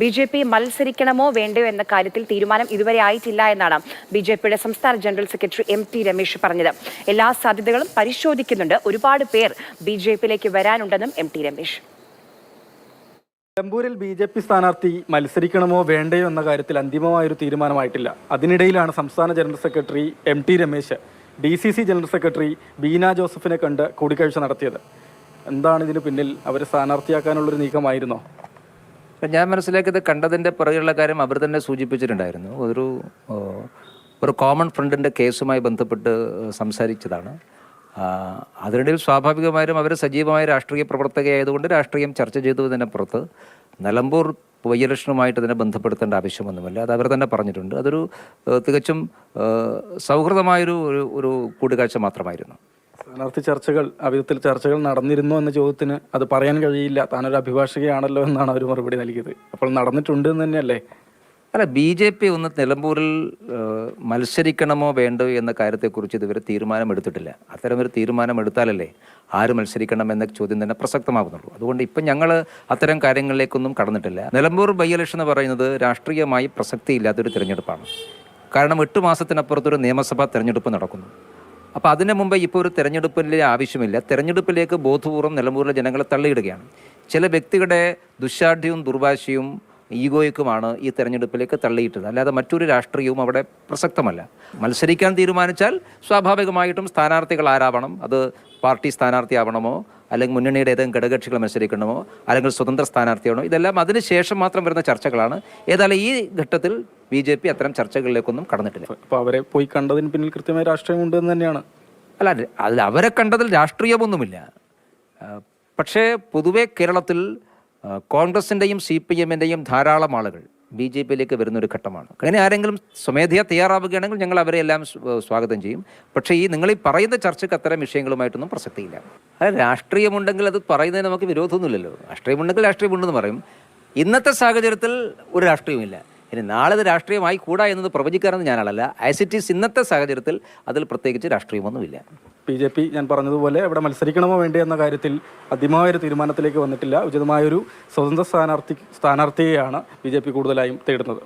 B J P മത്സരിക്കണമോ വേണ്ടയോ എന്ന കാര്യത്തിൽ തീരുമാനം ഇതുവരെ ആയിട്ടില്ല എന്നാണ് ബി ജെ പിയുടെ സംസ്ഥാന general secretary M T Ramesh പറഞ്ഞത്. എല്ലാ സാധ്യതകളും പരിശോധിക്കുന്നുണ്ട്. ഒരുപാട് പേർ ബി ജെ പിയിലേക്ക് വരാനുണ്ടെന്നും എം ടി രമേശ്. നിലമ്പൂരിൽ ബി ജെ പി സ്ഥാനാർത്ഥി മത്സരിക്കണമോ വേണ്ടയോ എന്ന കാര്യത്തിൽ അന്തിമമായൊരു തീരുമാനമായിട്ടില്ല. അതിനിടയിലാണ് സംസ്ഥാന general secretary M T Ramesh D C C general secretary Beena ജോസഫിനെ കണ്ട് കൂടിക്കാഴ്ച നടത്തിയത്. എന്താണ് ഇതിന് പിന്നിൽ? അവരെ സ്ഥാനാർത്ഥിയാക്കാനുള്ളൊരു നീക്കമായിരുന്നോ? ഇപ്പം ഞാൻ മനസ്സിലാക്കിയത് കണ്ടതിന്റെ പുറകെയുള്ള കാര്യം അവർ തന്നെ സൂചിപ്പിച്ചിട്ടുണ്ടായിരുന്നു. ഒരു ഒരു കോമൺ ഫ്രണ്ടിന്റെ കേസുമായി ബന്ധപ്പെട്ട് സംസാരിച്ചതാണ്. അതിനിടയിൽ സ്വാഭാവികമായും അവർ സജീവമായ രാഷ്ട്രീയ പ്രവർത്തകയായതുകൊണ്ട് രാഷ്ട്രീയം ചർച്ച ചെയ്തു ചെയ്തതിനെ പുറത്ത് നിലമ്പൂർ വൈലക്ഷണമായിട്ട് അതിനെ ബന്ധപ്പെടുത്തേണ്ട ആവശ്യമൊന്നുമില്ല. അത് അവർ തന്നെ പറഞ്ഞിട്ടുണ്ട്. അതൊരു തികച്ചും സൗഹൃദമായൊരു ഒരു ഒരു കൂടിക്കാഴ്ച മാത്രമായിരുന്നു. സ്ഥാനാർത്ഥി ചർച്ചകൾ അവിധത്തിൽ ചർച്ചകൾ നടന്നിരുന്നു എന്ന ചോദ്യത്തിന് അത് പറയാൻ കഴിയില്ല. താനൊരു അഭിഭാഷകയാണല്ലോ എന്നാണ് അവർ മറുപടി നൽകിയത്. അപ്പോൾ നടന്നിട്ടുണ്ട് എന്ന് തന്നെയല്ലേ? അല്ല ബി ജെ പി ഒന്ന് നിലമ്പൂരിൽ മത്സരിക്കണമോ വേണ്ടോ എന്ന കാര്യത്തെക്കുറിച്ച് ഇതുവരെ തീരുമാനമെടുത്തിട്ടില്ല. അത്തരമൊരു തീരുമാനമെടുത്താലല്ലേ ആര് മത്സരിക്കണം എന്ന ചോദ്യം തന്നെ പ്രസക്തമാകുന്നുള്ളൂ. അതുകൊണ്ട് ഇപ്പം ഞങ്ങൾ അത്തരം കാര്യങ്ങളിലേക്കൊന്നും കടന്നിട്ടില്ല. നിലമ്പൂർ ബൈ ഇലക്ഷൻ എന്ന് പറയുന്നത് രാഷ്ട്രീയമായി പ്രസക്തിയില്ലാത്തൊരു തിരഞ്ഞെടുപ്പാണ്. കാരണം എട്ട് മാസത്തിനപ്പുറത്തൊരു നിയമസഭാ തിരഞ്ഞെടുപ്പ് നടക്കുന്നു. അപ്പോൾ അതിനു മുമ്പ് ഇപ്പോൾ ഒരു തെരഞ്ഞെടുപ്പിന്റെ ആവശ്യമില്ല. തെരഞ്ഞെടുപ്പിലേക്ക് ബോധപൂർവം നിലമ്പൂരിലെ ജനങ്ങളെ തള്ളിയിടുകയാണ്. ചില വ്യക്തികളുടെ ദുശാഠ്യവും ദുർവാശിയും ഈഗോയ്ക്കുമാണ് ഈ തെരഞ്ഞെടുപ്പിലേക്ക് തള്ളിയിട്ടത്. അല്ലാതെ മറ്റൊരു രാഷ്ട്രീയവും അവിടെ പ്രസക്തമല്ല. മത്സരിക്കാൻ തീരുമാനിച്ചാൽ സ്വാഭാവികമായിട്ടും സ്ഥാനാർത്ഥികൾ ആരാവണം? അത് പാർട്ടി സ്ഥാനാർത്ഥിയാവണമോ? അല്ലെങ്കിൽ മുന്നണിയുടെ ഏതെങ്കിലും ഘടകകക്ഷികൾ മത്സരിക്കണമോ? അല്ലെങ്കിൽ സ്വതന്ത്ര സ്ഥാനാർത്ഥിയാണോ ഇതെല്ലാം അതിന് ശേഷം മാത്രം വരുന്ന ചർച്ചകളാണ്. ഏതായാലും ഈ ഘട്ടത്തിൽ ബി ജെ പി അത്തരം ചർച്ചകളിലേക്കൊന്നും കടന്നിട്ടില്ല. അപ്പോൾ അവരെ പോയി കണ്ടതിന് പിന്നിൽ കൃത്യമായ രാഷ്ട്രീയമുണ്ട് എന്ന് തന്നെയാണ്. അല്ല അത് അതിൽ അവരെ കണ്ടതിൽ രാഷ്ട്രീയമൊന്നുമില്ല. പക്ഷേ പൊതുവെ കേരളത്തിൽ കോൺഗ്രസിന്റെയും സി പി എമ്മിന്റെയും ധാരാളം ആളുകൾ ബി ജെ പിയിലേക്ക് വരുന്നൊരു ഘട്ടമാണ്. അങ്ങനെ ആരെങ്കിലും സ്വമേധയാ തയ്യാറാവുകയാണെങ്കിൽ ഞങ്ങൾ അവരെ എല്ലാം സ്വാഗതം ചെയ്യും. പക്ഷേ ഈ നിങ്ങൾ ഈ പറയുന്ന ചർച്ചയ്ക്ക് അത്തരം വിഷയങ്ങളുമായിട്ടൊന്നും പ്രസക്തിയില്ല. അതായത് രാഷ്ട്രീയമുണ്ടെങ്കിൽ അത് പറയുന്നതിന് നമുക്ക് വിരോധമൊന്നുമില്ലല്ലോ. രാഷ്ട്രീയമുണ്ടെങ്കിൽ രാഷ്ട്രീയമുണ്ടെന്ന് പറയും. ഇന്നത്തെ സാഹചര്യത്തിൽ ഒരു രാഷ്ട്രീയമില്ല ഇനി നാളെ ഇത് രാഷ്ട്രീയമായി കൂടാ എന്നത് പ്രവചിക്കാറെന്ന് ഞാനാളല്ല. ആസ് ഇറ്റ് ഈസ് ഇന്നത്തെ സാഹചര്യത്തിൽ അതിൽ പ്രത്യേകിച്ച് രാഷ്ട്രീയമൊന്നുമില്ല. ബി ജെ പി ഞാൻ പറഞ്ഞതുപോലെ ഇവിടെ മത്സരിക്കണമോ വേണ്ടേ എന്ന കാര്യത്തിൽ അതിമായൊരു തീരുമാനത്തിലേക്ക് വന്നിട്ടില്ല. ഉചിതമായൊരു സ്വതന്ത്ര സ്ഥാനാർത്ഥി സ്ഥാനാർത്ഥിയെയാണ് ബി ജെ പി കൂടുതലായും തേടുന്നത്.